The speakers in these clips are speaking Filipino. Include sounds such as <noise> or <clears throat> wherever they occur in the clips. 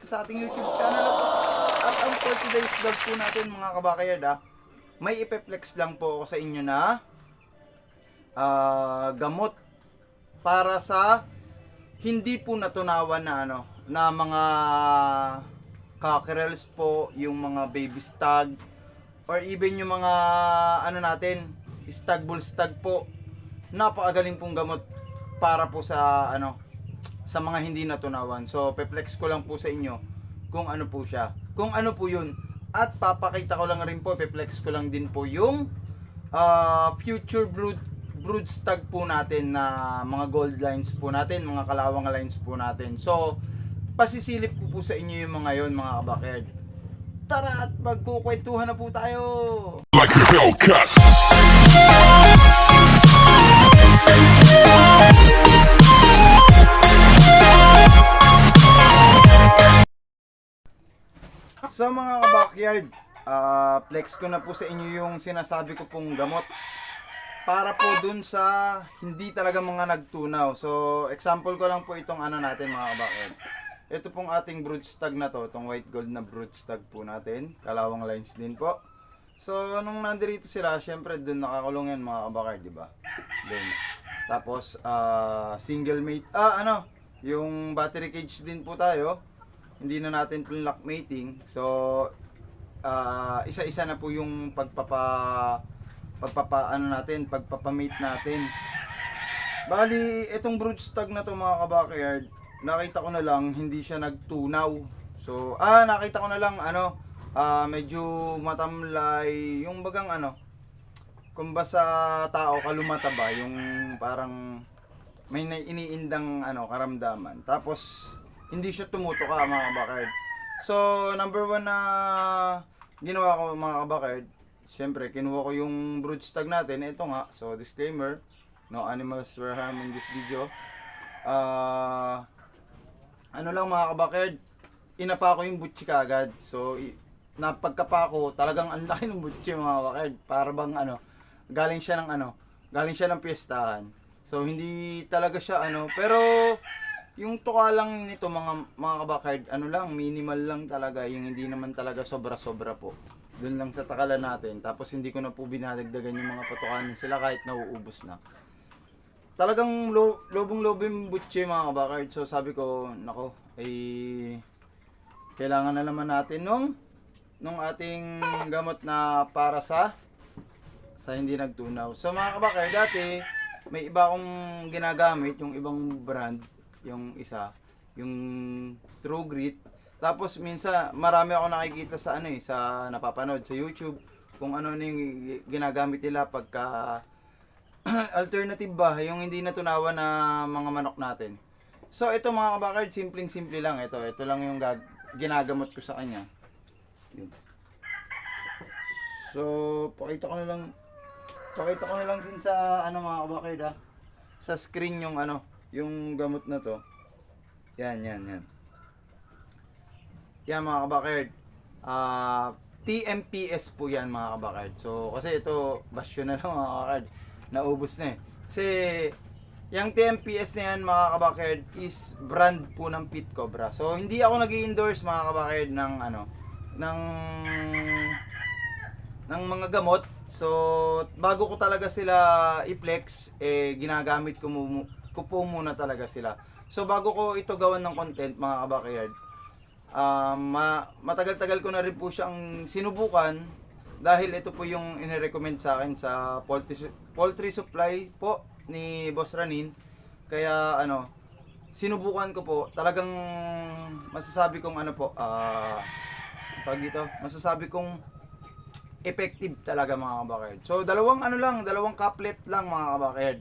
dito sa ating YouTube channel at, at ang for today's vlog po natin mga kabakayard ah, may ipeplex lang po ako sa inyo na ah, gamot para sa hindi po natunawan na ano na mga cockerels po, yung mga baby stag or even yung mga ano natin, stag bull stag po. Napakagaling pong gamot para po sa ano sa mga hindi natunawan. So, peplex ko lang po sa inyo kung ano po siya. Kung ano po yun. At papakita ko lang rin po, peplex ko lang din po yung ah, future brood brood stag po natin na mga gold lines po natin, mga kalawang lines po natin. So, pasisilip ko po sa inyo yung mga yon mga kabakerd. Tara at magkukwentuhan na po tayo! like a Hellcat. Backyard, ah flex ko na po sa inyo yung sinasabi ko pong gamot para po dun sa hindi talaga mga nagtunaw. So example ko lang po itong ano natin mga backyard. Ito pong ating broodstag na to, itong white gold na broodstag po natin. Kalawang lines din po. So nung nandirito sila, syempre dun nakakulong yan mga kabakard, di ba? Dun. Tapos ah single mate, ah ano, yung battery cage din po tayo hindi na natin lock mating. So, ah, isa-isa na po yung pagpapa pagpapa ano natin, pagpapamate natin. Bali, itong broodstag na to mga kabackyard, nakita ko na lang hindi siya nagtunaw. So, ah, nakita ko na lang ano, ah, medyo matamlay, yung bagang ano, kung ba sa tao kalumata ba, yung parang may iniindang ano karamdaman. Tapos hindi siya tumutuka mga kabakard. So, number one na ginawa ko mga kabakard, syempre kinuha ko yung broodstag natin. Ito nga, so disclaimer, no animals were harmed in this video. Ah, ano lang mga kabakard, inapa ko yung butchi kagad. So, napagkapa ko, talagang ang laki ng butchi mga kabakard. Para bang ano, galing siya ng ano, galing siya ng piyestahan. So, hindi talaga siya ano, pero yung tuka lang nito mga mga kabakard, ano lang, minimal lang talaga, yung hindi naman talaga sobra-sobra po. Doon lang sa takalan natin. Tapos hindi ko na po binadagdagan yung mga patukanin sila kahit nauubos na. Talagang lo, lobong-lobo yung butche mga kabakard. So sabi ko, nako, ay kailangan na naman natin nung nung ating gamot na para sa sa hindi nagtunaw. So mga kabakar, dati may iba akong ginagamit, yung ibang brand, yung isa, yung True Grit. Tapos minsan marami ako nakikita sa ano eh, sa napapanood sa YouTube kung ano na yung ginagamit nila pagka <clears throat> alternative ba, yung hindi natunawan na mga manok natin. So ito mga kabakard, simpleng-simple lang ito. Ito lang yung gag- ginagamot ko sa kanya. So, pakita ko na lang Pakita ko na lang din sa ano mga kabakard ah. Sa screen yung ano, yung gamot na to. Yan, yan, yan. Yan mga kabakard. Ah, TMPS po yan mga kabakard. So, kasi ito, basyo na lang mga kabakard. Naubos na eh. Kasi, yung TMPS na yan mga kabakard is brand po ng Pit Cobra. So, hindi ako nag endorse mga kabakard ng ano, ng ng mga gamot. So, bago ko talaga sila i-flex, eh, ginagamit ko, mu- ko po muna talaga sila. So, bago ko ito gawan ng content, mga kabakayard, ah, ma- matagal-tagal ko na rin po siyang sinubukan dahil ito po yung inirecommend sa akin sa poultry, poultry supply po ni Boss Ranin. Kaya, ano, sinubukan ko po, talagang masasabi kong ano po, ah, tawag dito, masasabi kong effective talaga mga kabakerd. So, dalawang ano lang, dalawang couplet lang mga kabakerd.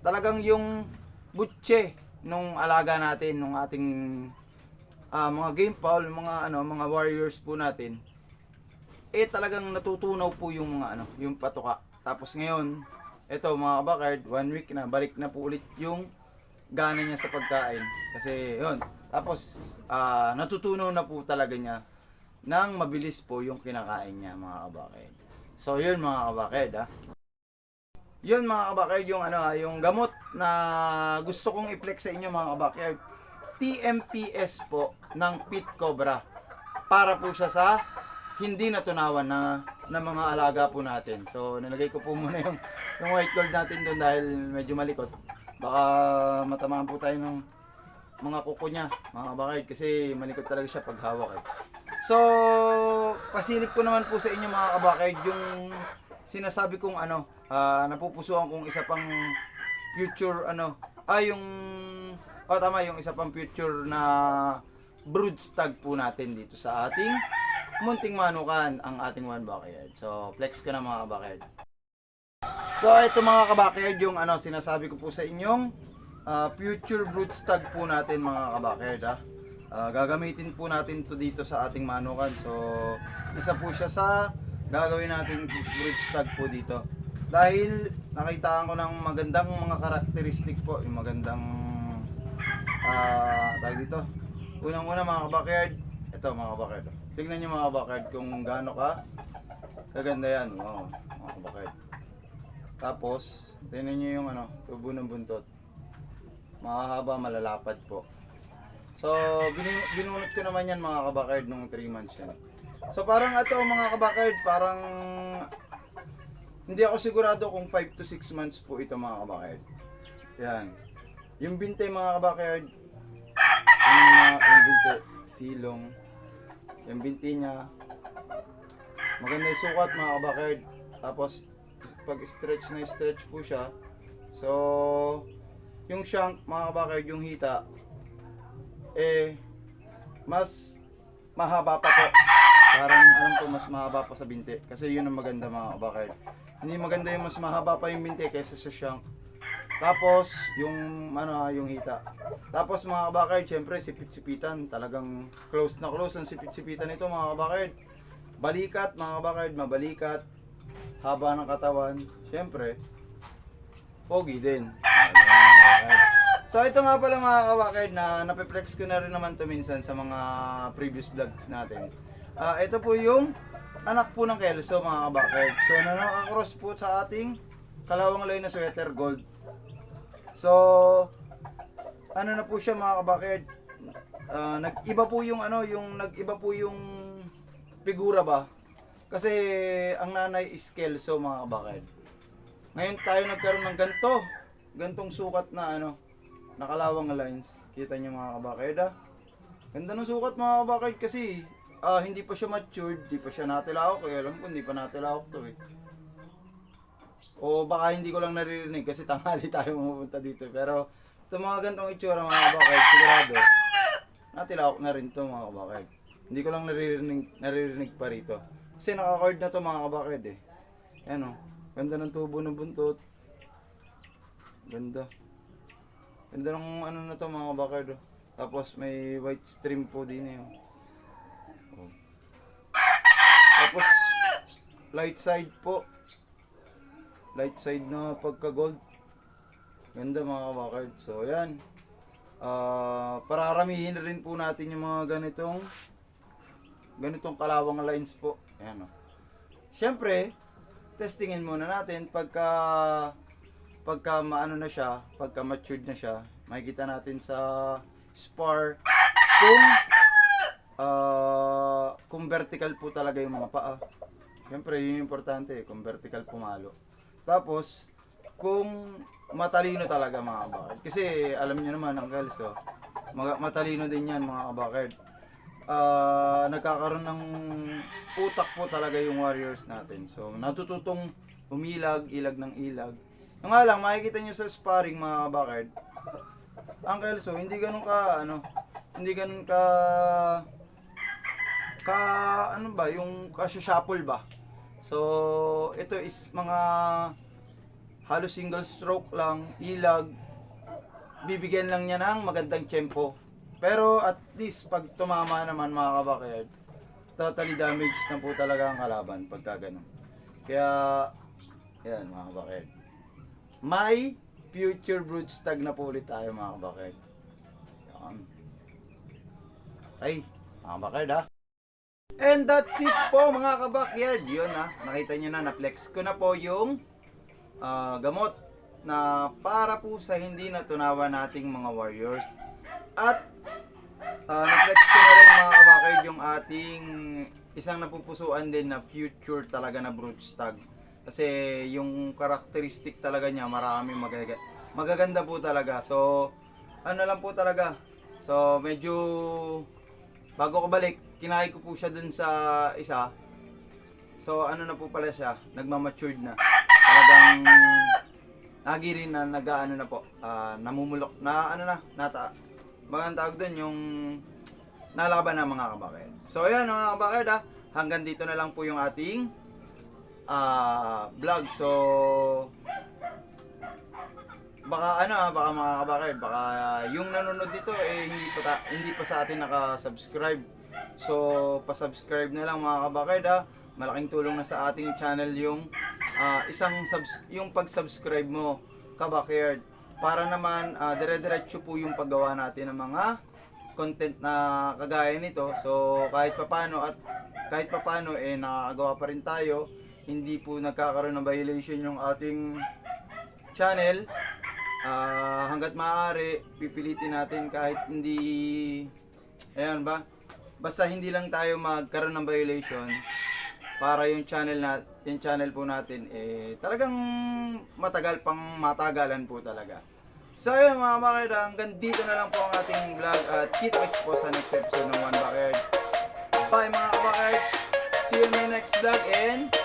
Talagang yung butche nung alaga natin, nung ating ah, mga game fowl, mga ano, mga warriors po natin, eh talagang natutunaw po yung mga ano, yung patuka. Tapos ngayon, eto mga kabakerd, one week na, balik na po ulit yung gana niya sa pagkain. Kasi yun, tapos ah, natutunaw na po talaga niya nang mabilis po yung kinakain niya mga kabakerd. So yun mga kabakerd ah. Yun mga kabakerd yung ano ah, yung gamot na gusto kong i-flex sa inyo mga kabakerd. TMPS po ng Pit Cobra. Para po siya sa hindi natunawan na, na mga alaga po natin. So, nilagay ko po <laughs> muna yung, yung white gold natin doon dahil medyo malikot. Baka matamaan po tayo ng mga kuko niya, mga kabakard, kasi malikot talaga siya pag hawak eh. So, pasilip ko naman po sa inyo mga kabakard yung sinasabi kong ano, ah, napupusuan kong isa pang future ano, ah yung, oh tama, yung isa pang future na brood stag po natin dito sa ating munting manukan ang ating one backyard. So, flex ko na mga kabakard. So, ito mga kabakard yung ano, sinasabi ko po sa inyong ah, future brood stag po natin mga kabakard ha. Ah, gagamitin po natin to dito sa ating manukan. So, isa po siya sa gagawin natin brood stag po dito. Dahil nakita ko ng magandang mga karakteristik po, yung magandang ah tawag dito. Unang-una mga kabakard, ito mga kabakard. Tingnan niyo mga kabakard kung gaano ka kaganda yan. Oo, mga kabakard. Tapos, tingnan niyo yung ano, tubo ng buntot. Mahahaba, malalapad po. So, binu- binunot ko naman yan mga kabakard nung 3 months yan. So, parang ito mga kabakard, parang hindi ako sigurado kung 5 to 6 months po ito mga kabakard. Yan. Yung binte mga kabakard, yung, mga, yung binte, silong, yung binti niya, maganda yung sukat mga kabakard. Tapos, pag stretch na stretch po siya, so, yung shank mga kabakard, yung hita, eh, mas mahaba pa po. Parang alam ko mas mahaba pa sa binti. Kasi yun ang maganda mga kabakard. Hindi maganda yung mas mahaba pa yung binti kaysa sa shank. Tapos, yung ano, ah, yung hita. Tapos mga kabakard, syempre sipit-sipitan. Talagang close na close ang sipit-sipitan nito mga kabakard. Balikat, mga kabakard, mabalikat. Haba ng katawan. Syempre, pogi din. So ito nga pala mga kabakard na napiplex ko na rin naman to minsan sa mga previous vlogs natin. Ah, ito po yung anak po ng Kelso mga kabakard. So na nakakross po sa ating kalawang line na sweater gold. So ano na po siya mga kabakard. Ah, nag-iba po yung ano, yung nag-iba po yung figura ba? Kasi ang nanay is Kelso mga kabakard. Ngayon tayo nagkaroon ng ganto. Gantong sukat na ano, nakalawang lines. Kita niyo mga kabakard ah. Ganda ng sukat mga kabakard kasi ah, hindi pa siya matured, hindi pa siya natilawak. Kaya alam ko hindi pa natilawak to eh. O baka hindi ko lang naririnig kasi <laughs> tanghali tayo pumunta dito. Pero ito mga gantong itsura mga kabakard, sigurado. Natilawak na rin to mga kabakard. Hindi ko lang naririnig, naririnig pa rito. Kasi naka-cord na to mga kabakard eh. Ayan o. Ganda ng tubo ng buntot. Ganda. Ganda ng ano na to mga kabakard oh. Tapos may white stream po din eh. oh. Oh. Tapos light side po. Light side na pagka gold. Ganda mga kabakard. So yan. Ah, pararamihin na rin po natin yung mga ganitong ganitong kalawang lines po. Ayan o. Siyempre, testingin muna natin pagka pagka maano na siya, pagka matured na siya, makikita natin sa spar kung vertical po talaga yung mga paa. Siyempre, yun yung importante, kung vertical pumalo. Tapos, kung matalino talaga mga kabakard. Kasi alam niyo naman ang girls, oh, matalino din yan mga kabakard. Ah, nagkakaroon ng utak po talaga yung warriors natin. So, natututong umilag, ilag ng ilag. Yung nga lang, makikita nyo sa sparring mga kabakard, ang Kelso, hindi ganun ka, ano, hindi ganun ka, ka, ano ba, yung kasya-shuffle ba? So, ito is mga halos single stroke lang, ilag, bibigyan lang niya ng magandang tempo. Pero at least pag tumama naman mga kabakayard, totally damage na po talaga ang kalaban pagka ganun. Kaya, yan mga kabakayard. May future brood stag na po ulit tayo mga kabakayard. Yan. Okay, mga kabakayard ha. And that's it po mga kabakyard. Yun ha, nakita nyo na, na-flex ko na po yung ah, gamot na para po sa hindi natunawa nating mga warriors. At uh, na-flex ko na rin mga kabakard yung ating isang napupusuan din na future talaga na brooch tag. Kasi yung karakteristik talaga niya marami magaga magaganda po talaga. So ano lang po talaga. So medyo bago ko balik, kinahay ko po siya dun sa isa. So ano na po pala siya, nagmamatured na. Talagang lagi rin na nag-ano na po, ah, namumulok, na ano na, nata, mga tawag doon yung nalaban ng mga kabakid. So ayan mga kabakid ha, hanggang dito na lang po yung ating ah, vlog. So baka ano ah, baka mga kabakid, baka yung nanonood dito eh hindi pa ta- hindi pa sa atin naka-subscribe. So pa-subscribe na lang mga kabakid ha. Malaking tulong na sa ating channel yung ah, isang subs- yung pag-subscribe mo kabakid para naman ah, dire-diretso po yung paggawa natin ng mga content na kagaya nito. So kahit papano at kahit papano eh nakakagawa pa rin tayo. Hindi po nagkakaroon ng violation yung ating channel. Ah, hanggat maaari, pipilitin natin kahit hindi ayan ba? Basta hindi lang tayo magkaroon ng violation para yung channel na yung channel po natin eh talagang matagal pang matagalan po talaga. So yun mga bakard, hanggang dito na lang po ang ating vlog at kita-kits po sa next episode ng One Bakard. Bye mga bakard! See you in my next vlog and